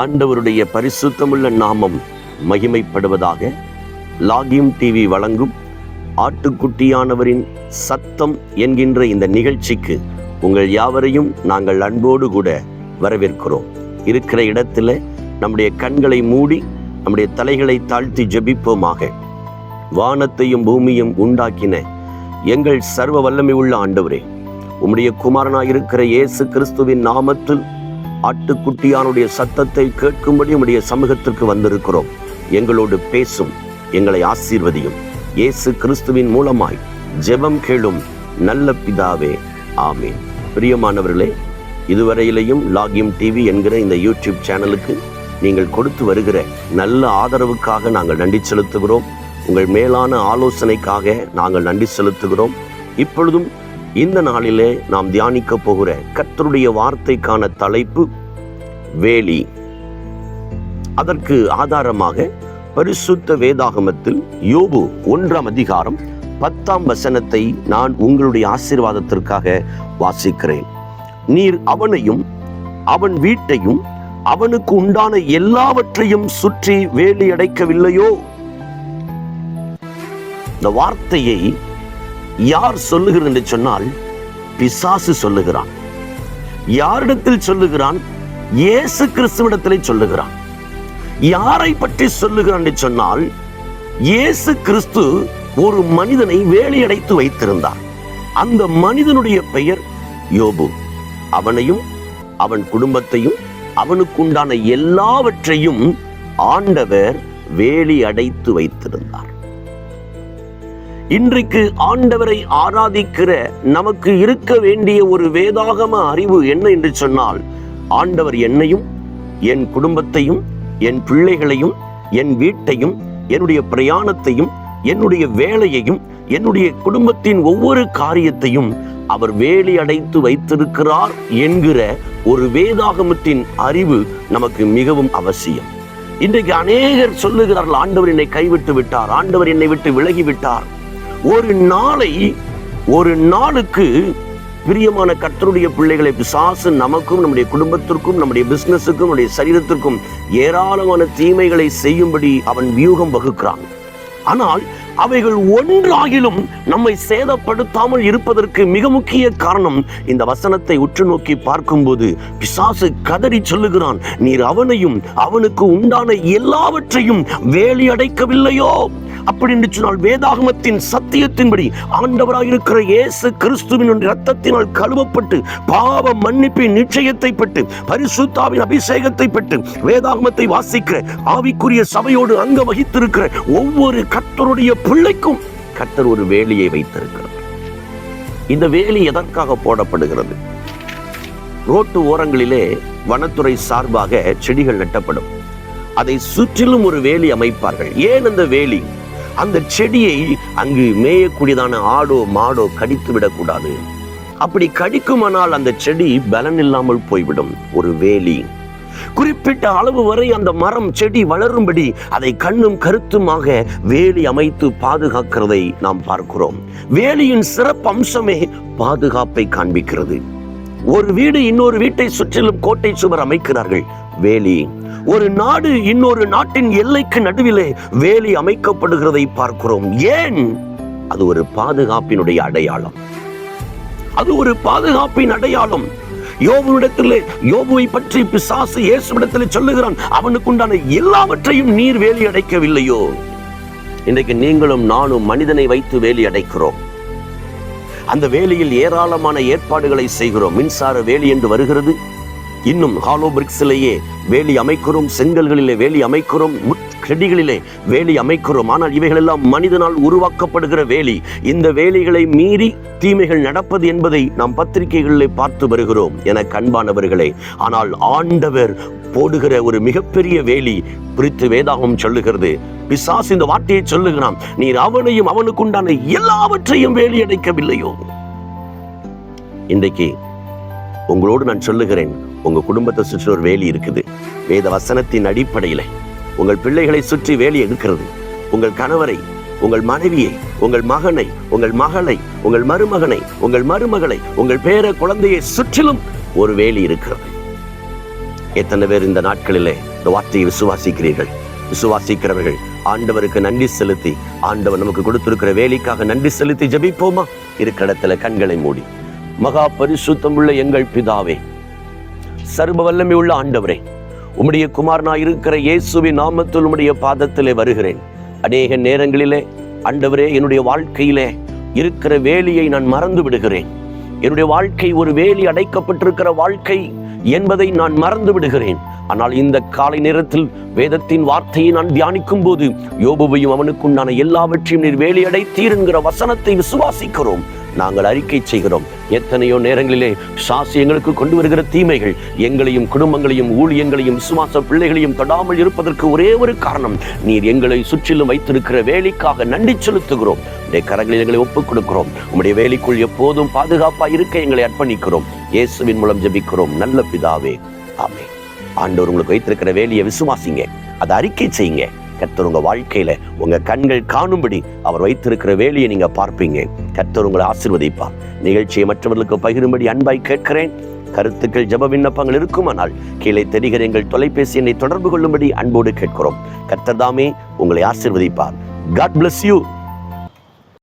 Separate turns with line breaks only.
ஆண்டவருடைய பரிசுத்தமுள்ள நாமம் மகிமைப்படுவதாக லாகிம் டிவி வழங்கும் ஆட்டுக்குட்டியானவரின் சத்தம் என்கின்ற இந்த நிகழ்ச்சிக்கு உங்கள் யாவரையும் நாங்கள் அன்போடு கூட வரவேற்கிறோம். இருக்கிற இடத்துல நம்முடைய கண்களை மூடி நம்முடைய தலைகளை தாழ்த்தி ஜெபிப்போமாக. வானத்தையும் பூமியும் உண்டாக்கின எங்கள் சர்வ வல்லமை உள்ள ஆண்டவரே உம்முடைய குமாரனாயிருக்கிற இயேசு கிறிஸ்துவின் நாமத்தில் ஆட்டுக்குட்டியானுடைய சத்தத்தை கேட்கும்படி உடைய சமூகத்திற்கு வந்திருக்கிறோம். எங்களோடு பேசும் எங்களை ஆசீர்வதியும். இயேசு கிறிஸ்துவின் மூலமாய் ஜெபம் கேளும் நல்ல பிதாவே ஆமேன். பிரியமானவர்களே இதுவரையிலையும் லாகிம் டிவி என்கிற இந்த யூடியூப் சேனலுக்கு நீங்கள் கொடுத்து வருகிற நல்ல ஆதரவுக்காக நாங்கள் நன்றி செலுத்துகிறோம். உங்கள் மேலான ஆலோசனைக்காக நாங்கள் நன்றி செலுத்துகிறோம். இப்பொழுதும் இந்த நாளிலே நாம் தியானிக்க போகிற கர்த்தருடைய வார்த்தைக்கான தலைப்பு வேலி. அதற்கு ஆதாரமாக பரிசுத்த வேதாகமத்தில் யோபு ஒன்றாம் அதிகாரம் பத்தாம் வசனத்தை நான் உங்களுடைய ஆசீர்வாதத்திற்காக வாசிக்கிறேன். நீர் அவனையும் அவன் வீட்டையும் அவனுக்கு உண்டான எல்லாவற்றையும் சுற்றி வேலி அடைக்கவில்லையோ? இந்த வார்த்தையை யார் சொல்லுகிறார் என்று சொன்னால் பிசாசு சொல்லுகிறான். யாரிடத்தில் சொல்லுகிறான்? இயேசு கிறிஸ்துவிடத்திலே சொல்லுகிறான். யாரை பற்றி சொல்லுகிறான் என்று சொன்னால் இயேசு கிறிஸ்து ஒரு மனிதனை வேலையடைத்து வைத்திருந்தார். அந்த மனிதனுடைய பெயர் யோபு. அவனையும் அவன் குடும்பத்தையும் அவனுக்குண்டான எல்லாவற்றையும் ஆண்டவர் வேலி அடைத்து வைத்திருந்தார். இன்றைக்கு ஆண்டவரை ஆராதிக்கிற நமக்கு இருக்க வேண்டிய ஒரு வேதாகம அறிவு என்ன என்று சொன்னால் ஆண்டவர் என்னையும் என் குடும்பத்தையும் என் பிள்ளைகளையும் என் வீட்டையும் என்னுடைய பிரயாணத்தையும் என்னுடைய வேலையையும் என்னுடைய குடும்பத்தின் ஒவ்வொரு காரியத்தையும் அவர் வேலி அடைத்து வைத்திருக்கிறார் என்கிற ஒரு வேதாகமத்தின் அறிவு நமக்கு மிகவும் அவசியம். இன்றைக்கு அநேகர் சொல்லுகிறார்கள் ஆண்டவர் என்னை கைவிட்டு விட்டார். ஆண்டவர் என்னை விட்டு விலகி விட்டார். ஒரு நாளை ஒரு நாளுக்கு பிரியமான கர்த்தருடைய பிள்ளைகளை பிசாசு நமக்கும் நம்முடைய குடும்பத்திற்கும் நம்முடைய பிசினஸுக்கும் நம்முடைய சரீரத்திற்கும் ஏராளமான தீமைகளை செய்யும்படி அவன் வியூகம் வகுக்கிறான். ஆனால் அவைகள் ஒன்றாகிலும் நம்மை சேதப்படுத்தாமல் இருப்பதற்கு மிக முக்கிய காரணம் இந்த வசனத்தை உற்று நோக்கி பார்க்கும்போது பிசாசு கதறி சொல்லுகிறான் நீர் அவனையும் அவனுக்கு உண்டான எல்லாவற்றையும் வேலியடைக்கவில்லையோ? அப்படி என்று சொன்னால் வேதாகமத்தின் சத்தியத்தின்படி ஆண்டவராக இருக்கிற இயேசு கிறிஸ்துவின் ரத்தத்தினால் கழுவப்பட்டு பாவ மன்னிப்பின் நிச்சயத்தை பெற்று பரிசுத்தாவின் அபிஷேகத்தை பெற்று வேதாகமத்தை வாசிக்கிற ஆவிக்குரிய சபையோடு அங்க வகித்திருக்கிற ஒவ்வொரு கத்தருடைய பிள்ளைக்கும் கத்தர் ஒரு வேலியை வைத்திருக்கிறார். இந்த வேலி எதற்காக போடப்படுகிறது? ரோட்டு ஓரங்களிலே வனத்துறை சார்பாக செடிகள் நட்டப்படும். அதை சுற்றிலும் ஒரு வேலி அமைப்பார்கள். ஏன் அந்த வேலி? அந்த செடியை அங்கு மேயக்கூடியதான ஆடோ மாடோ கடித்து விடக்கூடாது. அப்படி கடிக்குமானால் அந்த செடி பலன் இல்லாமல் போய்விடும். ஒரு வேலி. குறிப்பிட்ட அளவு வரை அந்த மரம் செடி வளரும்படி அதை கண்ணும் கருத்துமாக வேலி அமைத்து பாதுகாக்கிறதை நாம் பார்க்கிறோம். வேலியின் சிறப்பு அம்சமே பாதுகாப்பை காண்பிக்கிறது. ஒரு வீடு இன்னொரு வீட்டை சுற்றிலும் கோட்டை சுவர் அமைக்கிறார்கள். வேலி. ஒரு நாடு இன்னொரு நாட்டின் எல்லைக்கு நடுவிலே வேலி அமைக்கப்படுகிறதை பார்க்கிறோம். ஏன்? அது ஒரு பாதுகாப்பினுடைய அடையாளம். அது ஒரு பாதுகாப்பின் அடையாளம். யோபுவிடத்திலே யோபுவை பற்றி பிசாசு இயேசுவிடத்திலே சொல்லுகிறான் அவனுக்கு உண்டான எல்லாவற்றையும் நீர் வேலி அடைக்கவில்லையோ? இன்றைக்கு நீங்களும் நானும் மனிதனை வைத்து வேலி அடைக்கிறோம். அந்த வேலியில் ஏராளமான ஏற்பாடுகளை செய்கிறோம். மின்சார வேலி என்று வருகிறது. இன்னும் ஹாலோ பிரிக்ஸிலேயே வேலி அமைக்கிறோம். செங்கல்களிலே வேலி அமைக்கிறோம். செடிகளிலே வேலி அமைக்கிறோம். ஆனால் இவைகளெல்லாம் மனிதனால் உருவாக்கப்படுகிற வேலி. இந்த வேலிகளை மீறி தீமைகள் நடப்பது என்பதை நாம் பத்திரிகைகளிலே பார்த்து வருகிறோம் என கண்பானவர்களே. ஆனால் ஆண்டவர் போடுகிற ஒரு மிகப்பெரிய வேலி குறித்து வேதாகம் சொல்லுகிறது. பிசாஸ் இந்த வார்த்தையை சொல்லுகிறான் நீர் அவனையும் அவனுக்குண்டான எல்லாவற்றையும் வேலியடைக்கவில்லையோ? இன்றைக்கு உங்களோடு நான் சொல்லுகிறேன் உங்க குடும்பத்தை சுற்றி ஒரு வேலி இருக்குது. வேத வசனத்தின் அடிப்படையில் உங்கள் பிள்ளைகளை சுற்றி வேலி இருக்கிறது உங்கள் கணவரை உங்கள் மனைவியை உங்கள் மகனை உங்கள் மகளை உங்கள் மருமகனை உங்கள் மருமகளை உங்கள் பேர குழந்தையை சுற்றிலும் ஒரு வேலி இருக்கிறது. எத்தனை பேர் இந்த நாட்களிலே இந்த வார்த்தையை விசுவாசிக்கிறீர்கள்? விசுவாசிக்கிறவர்கள் ஆண்டவருக்கு நன்றி செலுத்தி ஆண்டவர் நமக்கு கொடுத்திருக்கிற வேலைக்காக நன்றி செலுத்தி ஜெபிப்போமா? இருக்கிற இடத்துல கண்களை மூடி. மகா பரிசுத்தம் உள்ள எங்கள் பிதாவே சர்வ வல்லமை உள்ள ஆண்டவரே உம்முடைய குமாரனா இருக்கிற இயேசுவின் நாமத்தில் உம்முடைய பாதத்திலே வருகிறேன். அநேக நேரங்களிலே ஆண்டவரே என்னுடைய வாழ்க்கையிலே இருக்கிற வேலியை நான் மறந்து விடுகிறேன். என்னுடைய வாழ்க்கை ஒரு வேலி அடைக்கப்பட்டிருக்கிற வாழ்க்கை என்பதை நான் மறந்து விடுகிறேன். ஆனால் இந்த காலை நேரத்தில் வேதத்தின் வார்த்தையை நான் தியானிக்கும் போது யோபுவையும் அவனுக்குண்டான எல்லாவற்றையும் நீர் வேலையடை தீருங்கிற வசனத்தை விசுவாசிக்கிறோம். நாங்கள் அறிக்கை செய்கிறோம். எத்தனையோ நேரங்களிலே சாசி எங்களுக்கு கொண்டு வருகிற தீமைகள் எங்களையும் குடும்பங்களையும் ஊழியங்களையும் விசுவாச பிள்ளைகளையும் தொடாமல் இருப்பதற்கு ஒரே ஒரு காரணம் நீர் எங்களை சுற்றிலும் வைத்திருக்கிற வேலைக்காக நன்றி செலுத்துகிறோம். உடைய கரங்களில் எங்களை ஒப்புக் கொடுக்கிறோம் உம்முடைய வேலைக்குள் எப்போதும் பாதுகாப்பாக இருக்க எங்களை அர்ப்பணிக்கிறோம். இயேசுவின் மூலம் ஜெபிக்கிறோம். நல்ல பிதாவே. ஆமே ஆண்டவர் உங்களுக்கு வைத்திருக்கிற வேலையை விசுவாசிங்க. அதை அறிக்கை செய்யுங்க. கர்த்தர் உங்க வாழ்க்கையில உங்க கண்கள் காணும்படி அவர் வைத்திருக்கிற வேலையை நீங்க பார்ப்பீங்க. கர்த்தர் உங்களை ஆசீர்வதிப்பார். நிகழ்ச்சியை மற்றவர்களுக்கு பகிரும்படி அன்பாய் கேட்கிறேன். கருத்துக்கள் ஜெப விண்ணப்பங்கள் இருக்குமானால் கீழே தெரிகிற எங்கள் தொலைபேசி எண்ணை தொடர்பு கொள்ளும்படி அன்போடு கேட்கிறோம். கர்த்தர் தாமே உங்களை ஆசீர்வதிப்பார். God bless you